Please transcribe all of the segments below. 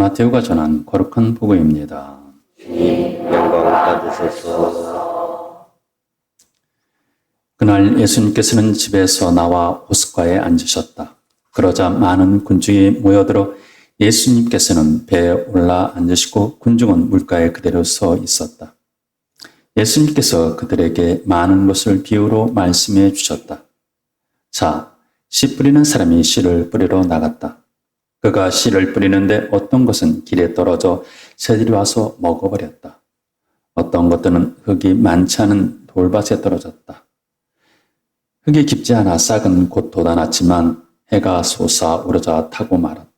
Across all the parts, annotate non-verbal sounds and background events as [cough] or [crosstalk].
마테오가 전한 거룩한 복음입니다. 영광 받으소서. 그날 예수님께서는 집에서 나와 호숫가에 앉으셨다. 그러자 많은 군중이 모여들어 예수님께서는 배에 올라 앉으시고 군중은 물가에 그대로 서 있었다. 예수님께서 그들에게 많은 것을 비유로 말씀해 주셨다. 자, 씨 뿌리는 사람이 씨를 뿌리러 나갔다. 그가 씨를 뿌리는데 어떤 것은 길에 떨어져 새들이 와서 먹어버렸다. 어떤 것들은 흙이 많지 않은 돌밭에 떨어졌다. 흙이 깊지 않아 싹은 곧 돋아났지만 해가 솟아오르자 타고 말았다.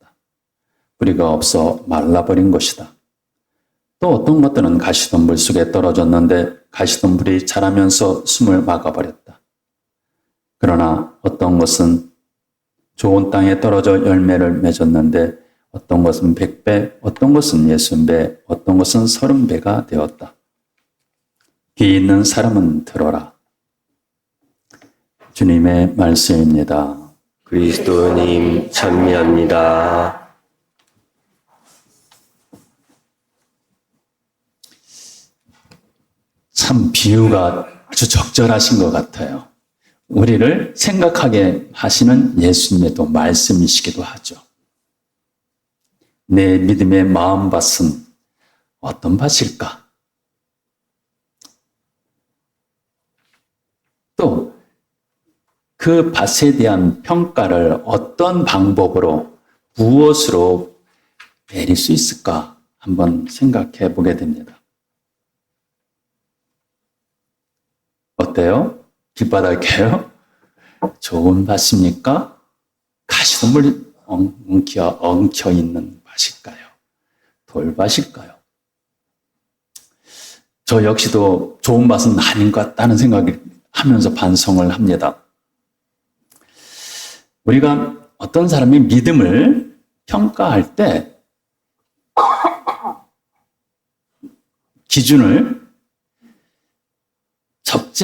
뿌리가 없어 말라버린 것이다. 또 어떤 것들은 가시덤불 속에 떨어졌는데 가시덤불이 자라면서 숨을 막아버렸다. 그러나 어떤 것은 좋은 땅에 떨어져 열매를 맺었는데 어떤 것은 백배, 어떤 것은 예순 배, 어떤 것은 서른 배가 되었다. 귀 있는 사람은 들어라. 주님의 말씀입니다. 그리스도님 찬미합니다. 참 비유가 아주 적절하신 것 같아요. 우리를 생각하게 하시는 예수님의 또 말씀이시기도 하죠. 내 믿음의 마음밭은 어떤 밭일까? 또 그 밭에 대한 평가를 어떤 방법으로 무엇으로 내릴 수 있을까? 한번 생각해 보게 됩니다. 어때요? 길바닥이에요? 좋은 밭입니까? 가시덤불이 엉켜, 엉켜 있는 밭일까요? 돌밭일까요? 저 역시도 좋은 밭은 아닌 것 같다는 생각을 하면서 반성을 합니다. 우리가 어떤 사람의 믿음을 평가할 때 기준을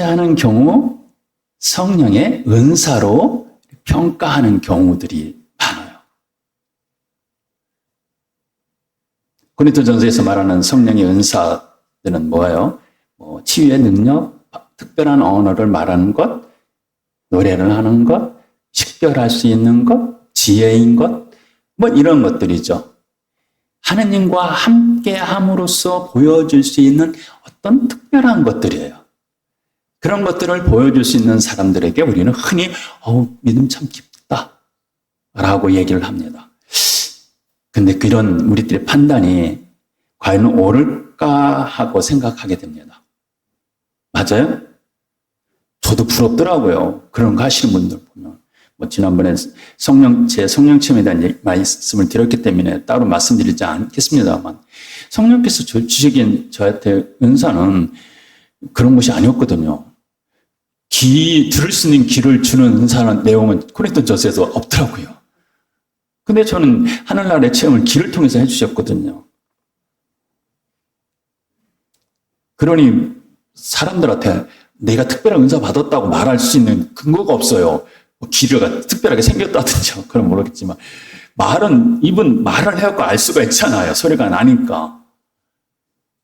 않은 경우 성령의 은사로 평가하는 경우들이 많아요. 고린도전서에서 말하는 성령의 은사들은 뭐예요? 뭐 치유의 능력, 특별한 언어를 말하는 것, 노래를 하는 것, 식별할 수 있는 것, 지혜인 것, 뭐 이런 것들이죠. 하느님과 함께 함으로써 보여줄 수 있는 어떤 특별한 것들이에요. 그런 것들을 보여줄 수 있는 사람들에게 우리는 흔히 어우 믿음 참 깊다 라고 얘기를 합니다. 근데 그런 우리들의 판단이 과연 옳을까 하고 생각하게 됩니다. 맞아요? 저도 부럽더라고요. 그런 거 하시는 분들 보면. 뭐 지난번에 성령 제 성령 체험에 대한 말씀을 드렸기 때문에 따로 말씀드리지 않겠습니다만 성령께서 주시긴 저한테 은사는 그런 것이 아니었거든요. 귀 들을 수 있는 귀를 주는 은사는 내용은 코린토전서에서 없더라고요. 근데 저는 하늘나라의 체험을 귀를 통해서 해주셨거든요. 그러니 사람들한테 내가 특별한 은사 받았다고 말할 수 있는 근거가 없어요. 뭐 기류가 특별하게 생겼다든지 [laughs] 그런 모르겠지만 말은 입은 말을 해갖고 알 수가 있잖아요. 소리가 나니까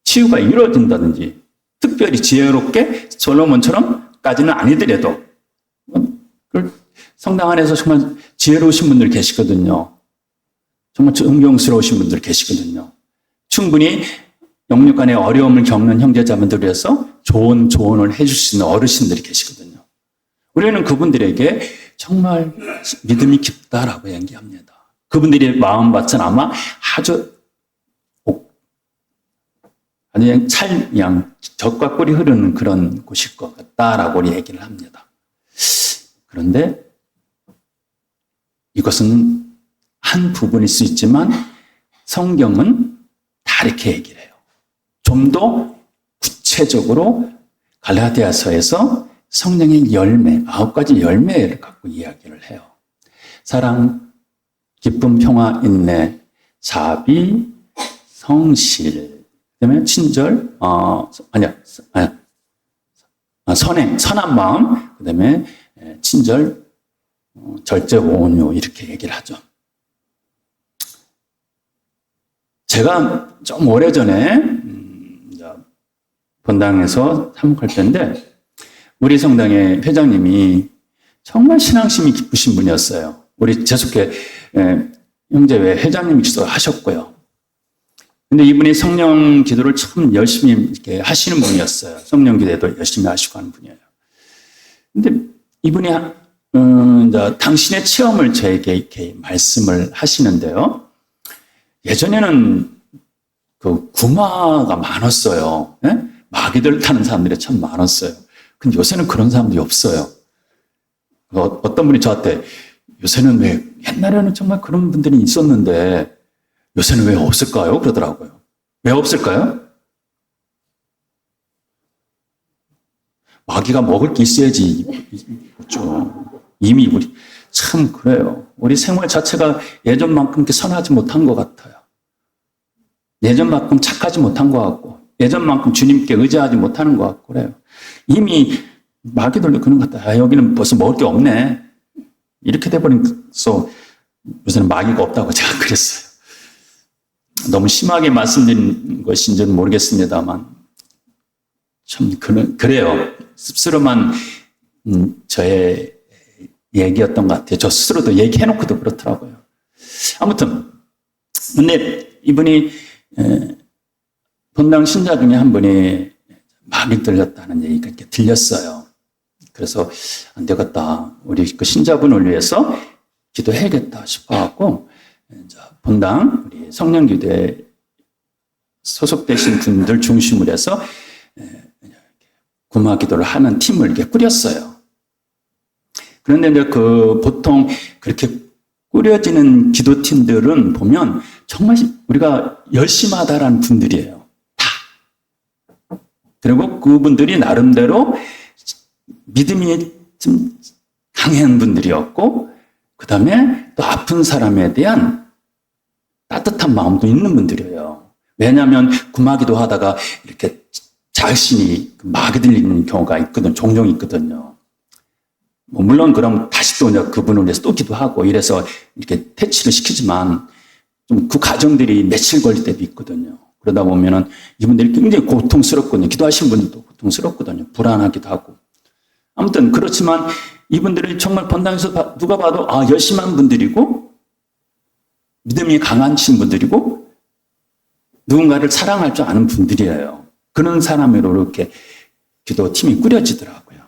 치유가 이루어진다든지 특별히 지혜롭게 솔로몬처럼 까지는 아니더라도 성당 안에서 정말 지혜로우신 분들 계시거든요. 정말 존경스러우신 분들 계시거든요. 충분히 영육 간의 어려움을 겪는 형제자매들 위해서 좋은 조언을 해줄 수 있는 어르신들이 계시거든요. 우리는 그분들에게 정말 믿음이 깊다라고 얘기합니다. 그분들의 마음밭은 아마 아주 아주 그냥 찰양 적과 꿀이 흐르는 그런 곳일 것 같다라고 얘기를 합니다. 그런데 이것은 한 부분일 수 있지만 성경은 다르게 얘기를 해요. 좀 더 구체적으로 갈라디아서에서 성령의 열매, 아홉 가지 열매를 갖고 이야기를 해요. 사랑, 기쁨, 평화, 인내, 자비, 성실, 그다음에 친절, 어, 아니야, 아니야, 선행, 선한 마음, 그다음에 친절, 어, 절제, 온유 이렇게 얘기를 하죠. 제가 좀 오래 전에 음, 이제 본당에서 참석할 때인데 우리 성당의 회장님이 정말 신앙심이 깊으신 분이었어요. 우리 에, 형제회 회장님이시기도 하셨고요. 근데 이분이 성령 기도를 참 열심히 이렇게 하시는 분이었어요. 성령 기도도 열심히 하시고 하는 분이에요. 근데 이분이 음, 당신의 체험을 저에게 이렇게 말씀을 하시는데요. 예전에는 그 구마가 많았어요. 예? 마귀들 타는 사람들이 참 많았어요. 근데 요새는 그런 사람들이 없어요. 어, 어떤 분이 저한테 요새는 왜 옛날에는 정말 그런 분들이 있었는데 요새는 왜 없을까요? 그러더라고요. 왜 없을까요? 마귀가 먹을 게 있어야지 있죠. 이미 우리 참 그래요. 우리 생활 자체가 예전만큼 선하지 못한 것 같아요. 예전만큼 착하지 못한 것 같고 예전만큼 주님께 의지하지 못하는 것 같고 그래요. 이미 마귀들도 그런 것 같아요. 아, 여기는 벌써 먹을 게 없네. 이렇게 돼버린 서 요새는 마귀가 없다고 제가 그랬어요. 너무 심하게 말씀드린 것인지는 모르겠습니다만 참 그는 그래요. 씁쓸한 음, 저의 얘기였던 것 같아요. 저 스스로도 얘기해놓고도 그렇더라고요. 아무튼 근데 이분이 에, 본당 신자 중에 한 분이 마귀 들렸다는 얘기가 이렇게 들렸어요. 그래서 안 되겠다. 우리 그 신자분을 위해서 기도해야겠다 싶어갖고 본당 우리 성령기도에 소속되신 분들 중심으로 해서 구마 기도를 하는 팀을 이렇게 꾸렸어요. 그런데 이제 그 보통 그렇게 꾸려지는 기도팀들은 보면 정말 우리가 열심하다라는 분들이에요. 다. 그리고 그분들이 나름대로 믿음이 좀 강한 분들이었고, 그 다음에 또 아픈 사람에 대한 따뜻한 마음도 있는 분들이에요. 왜냐하면 구마기도 하다가 이렇게 자신이 마귀 들리는 경우가 있거든, 종종 있거든요. 뭐 물론 그럼 다시 또 그분을 위해서 또 기도하고 이래서 이렇게 퇴치를 시키지만 좀 그 과정들이 며칠 걸릴 때도 있거든요. 그러다 보면은 이분들이 굉장히 고통스럽거든요. 기도하신 분들도 고통스럽거든요. 불안하기도 하고. 아무튼 그렇지만 이분들이 정말 본당에서 누가 봐도 아, 열심한 분들이고 믿음이 강하신 분들이고 누군가를 사랑할 줄 아는 분들이에요. 그런 사람으로 이렇게 기도팀이 꾸려지더라고요.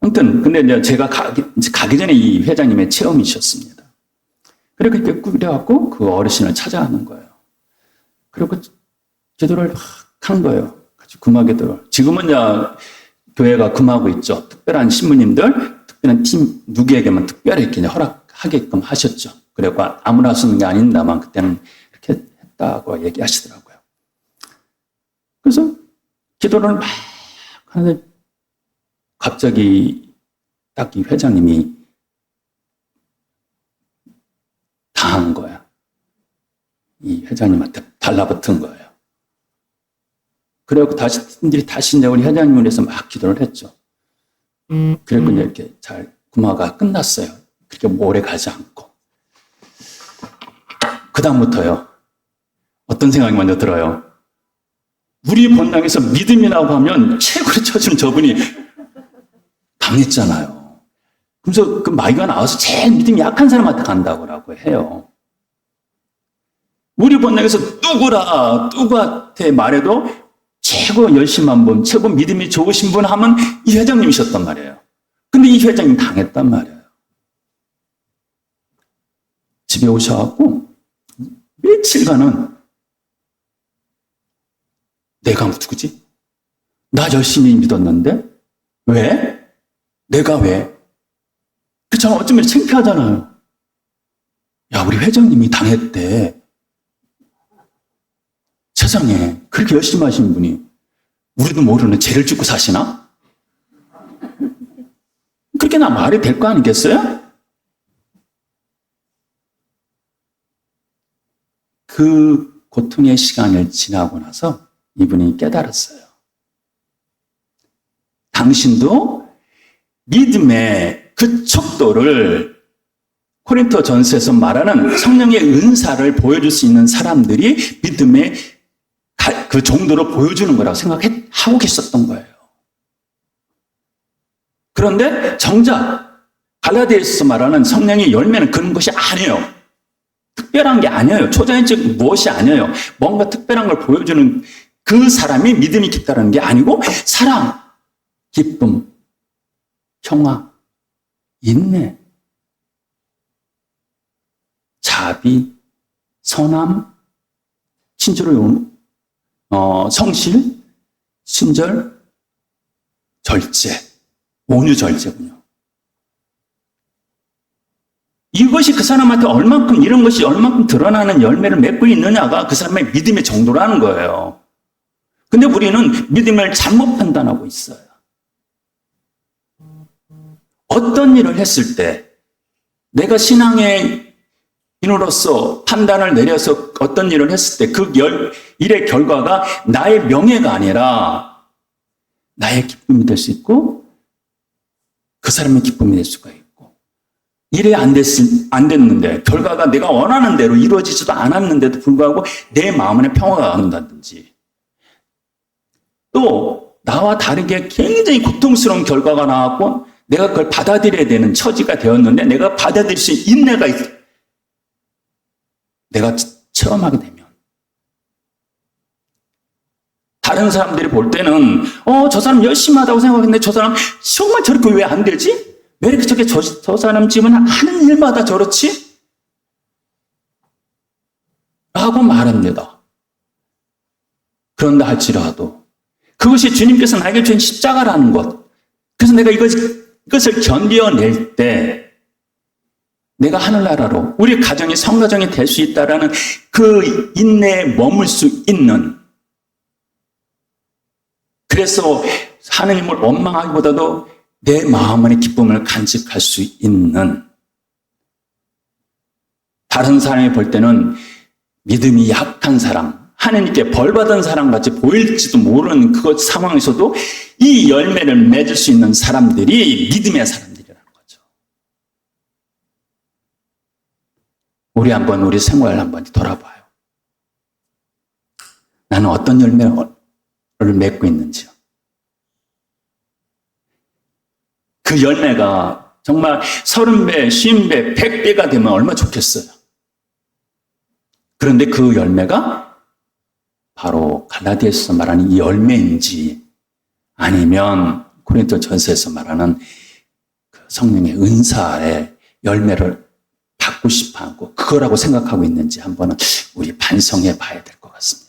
아무튼, 근데 제가 가기, 가기 전에 이 회장님의 체험이셨습니다. 그렇게 꾸려갖고 그 어르신을 찾아가는 거예요. 그리고 기도를 막 하는 거예요. 금하기도를. 지금은 이제 교회가 금하고 있죠. 특별한 신부님들, 특별한 팀, 누구에게만 특별히 이렇게 허락하게끔 하셨죠. 그리고 아무나 쓰는 게 아닌다만 그때는 이렇게 했다고 얘기하시더라고요. 그래서 기도를 막 하는데 갑자기 딱 이 회장님이 당한 거야. 이 회장님한테 달라붙은 거예요. 그래고 다시 팀들이 다시 이제 우리 회장님을 위해서 막 기도를 했죠. 그래고 이제 이렇게 잘 구마가 끝났어요. 그렇게 오래 가지 않고. 그 다음부터요. 어떤 생각이 먼저 들어요? 우리 본당에서 믿음이라고 하면 최고로 쳐준 저분이 당했잖아요. 그래서 그 마귀가 나와서 제일 믿음이 약한 사람한테 간다고 해요. 우리 본당에서 누구라, 누구한테 말해도 최고 열심한 분, 최고 믿음이 좋으신 분 하면 이 회장님이셨단 말이에요. 근데 이 회장님 당했단 말이에요. 집에 오셔갖고 며칠간은 내가 누구지? 나 열심히 믿었는데 왜? 내가 왜? 그 저는 어쩌면 창피하잖아요. 야, 우리 회장님이 당했대. 세상에 그렇게 열심히 하신 분이 우리도 모르는 죄를 짓고 사시나? 그렇게 나 말이 될 거 아니겠어요? 그 고통의 시간을 지나고 나서 이분이 깨달았어요. 당신도 믿음의 그 척도를 코린토 전서에서 말하는 성령의 은사를 보여줄 수 있는 사람들이 믿음의 가- 그 정도로 보여주는 거라고 생각하고 계셨던 거예요. 그런데 정작 갈라디아에서 말하는 성령의 열매는 그런 것이 아니에요. 특별한 게 아니에요. 초자연적 무엇이 아니에요. 뭔가 특별한 걸 보여주는 그 사람이 믿음이 깊다는 게 아니고 사랑, 기쁨, 평화, 인내, 자비, 선함, 친절을 어, 성실, 친절, 절제, 온유 절제군요. 이것이 그 사람한테 얼만큼 이런 것이 얼만큼 드러나는 열매를 맺고 있느냐가 그 사람의 믿음의 정도라는 거예요. 근데 우리는 믿음을 잘못 판단하고 있어요. 어떤 일을 했을 때 내가 신앙의 인으로서 판단을 내려서 어떤 일을 했을 때 그 일의 결과가 나의 명예가 아니라 나의 기쁨이 될 수 있고 그 사람의 기쁨이 될 수가 있고 일이 안, 됐, 안 됐는데 결과가 내가 원하는 대로 이루어지지도 않았는데도 불구하고 내 마음에 평화가 온다든지 또 나와 다르게 굉장히 고통스러운 결과가 나왔고 내가 그걸 받아들여야 되는 처지가 되었는데 내가 받아들일 수 있는 인내가 있, 내가 체험하게 되면 다른 사람들이 볼 때는 어 저 사람 열심히 하다고 생각했는데 저 사람 정말 저렇게 왜 안 되지? 왜 이렇게 저게 저, 저 사람 집은 하는 일마다 저렇지? 라고 말합니다. 그런다 할지라도 그것이 주님께서 나에게 주신 십자가라는 것. 그래서 내가 이것, 이것을 견뎌낼 때 내가 하늘나라로 우리 가정이 성가정이 될 수 있다라는 그 인내에 머물 수 있는. 그래서 하느님을 원망하기보다도 내 마음 안의 기쁨을 간직할 수 있는. 다른 사람이 볼 때는 믿음이 약한 사람, 하나님께 벌받은 사람 같이 보일지도 모르는 그 상황에서도 이 열매를 맺을 수 있는 사람들이 믿음의 사람들이라는 거죠. 우리 한번 우리 생활을 한번 돌아봐요. 나는 어떤 열매를 맺고 있는지요. 그 열매가 정말 서른 배, 쉰 배, 백 배가 되면 얼마나 좋겠어요. 그런데 그 열매가 바로 갈라디아에서 말하는 이 열매인지 아니면 코린토 전서에서 말하는 그 성령의 은사의 열매를 갖고 싶어 하고 그거라고 생각하고 있는지 한번은 우리 반성해 봐야 될 것 같습니다.